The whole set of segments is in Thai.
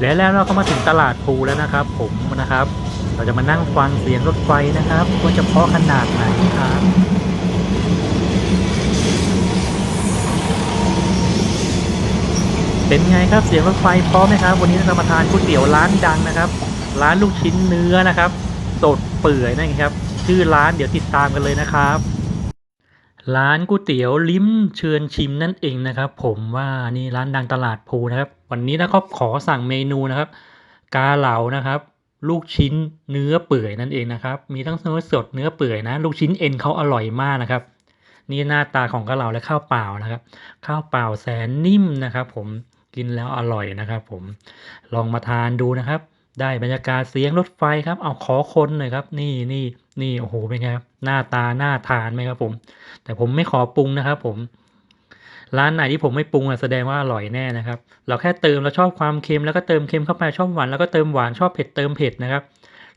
และแล้วเราก็มาถึงตลาดภูแล้วนะครับ ผมนะครับ เราจะมานั่งฟังเสียงรถไฟนะครับว่าจะเพาะขนาดไหนครับเป็นไงครับเสียงรถไฟพร้อมไหมครับ วันนี้เรามาทานก๋วยเตี๋ยวร้านดังนะครับ ร้านลูกชิ้นเนื้อนะครับ สดเปื่อยนั่นครับ ชื่อร้านเดี๋ยวติดตามกันเลยนะครับ ร้านก๋วยเตี๋ยวลิ้มเชิญชิมนั่นเองนะครับ ผมว่านี่ร้านดังตลาดภูนะครับ วันนี้นะครับขอสั่งเมนูนะครับ กาเหลานะครับ ลูกชิ้นเนื้อเปื่อยนั่นเองนะครับ มีทั้งเนื้อสดเนื้อเปื่อยนะ ลูกชิ้นเอ็นเขาอร่อยมากนะครับ นี่หน้าตาของกาเหลาและข้าวเปล่านะครับ ข้าวเปล่าแสนนิ่มนะครับ ผมกินแล้วอร่อยนะครับ ผมลองมาทานดูนะครับ ได้บรรยากาศเสียงรถไฟครับ เอาขอคนหน่อยครับ นี่นี่ นี่โอ้โหเป็นไงครับหน้าตาหน่าทานไหมครับผม แต่ผมไม่ขอปรุงนะครับผม ร้านไหนที่ผมไม่ปรุงอะแสดงว่าอร่อยแน่นะครับ เราแค่เติมเราชอบความเค็มแล้วก็เติมเค็มเข้าไปชอบหวานแล้วก็เติมหวานชอบเผ็ดเติมเผ็ดนะครับ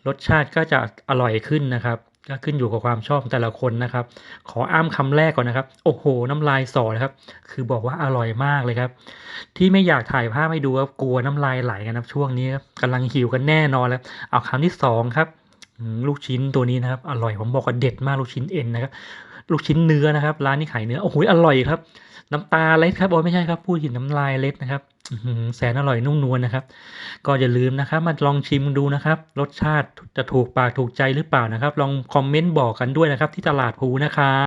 รสชาติก็จะอร่อยขึ้นนะครับก็ขึ้นอยู่กับความชอบแต่ละคนนะครับ ขออ้ามคำแรกก่อนนะครับ โอ้โห น้ำลายสอนะครับ คือบอกว่าอร่อยมากเลยครับ ที่ไม่อยากถ่ายภาพให้ดูครับกลัวน้ำลายไหลกันนะครับช่วงนี้ครับกำลังหิวกันแน่นอนแล้ว เอาคำที่สองครับ อืมลูกชิ้นตัวนี้นะครับ อร่อยผมบอกว่าเด็ดมากลูกชิ้นเอ็นนะครับ ลูกชิ้นเนื้อนะครับ ร้านนี้ขายเนื้อโอ้โหอร่อยครับ น้ำตาเล็ดครับโอ้ไม่ใช่ครับพูดถึงน้ำลายเล็ดนะครับอื้อหือแสนอร่อยนุ่มนวลนะครับ ก็อย่าลืมนะครับ มาลองชิมดูนะครับ รสชาติจะถูกปากถูกใจหรือเปล่านะครับ ลองคอมเมนต์บอกกันด้วยนะครับ ที่ตลาดภูนะครับ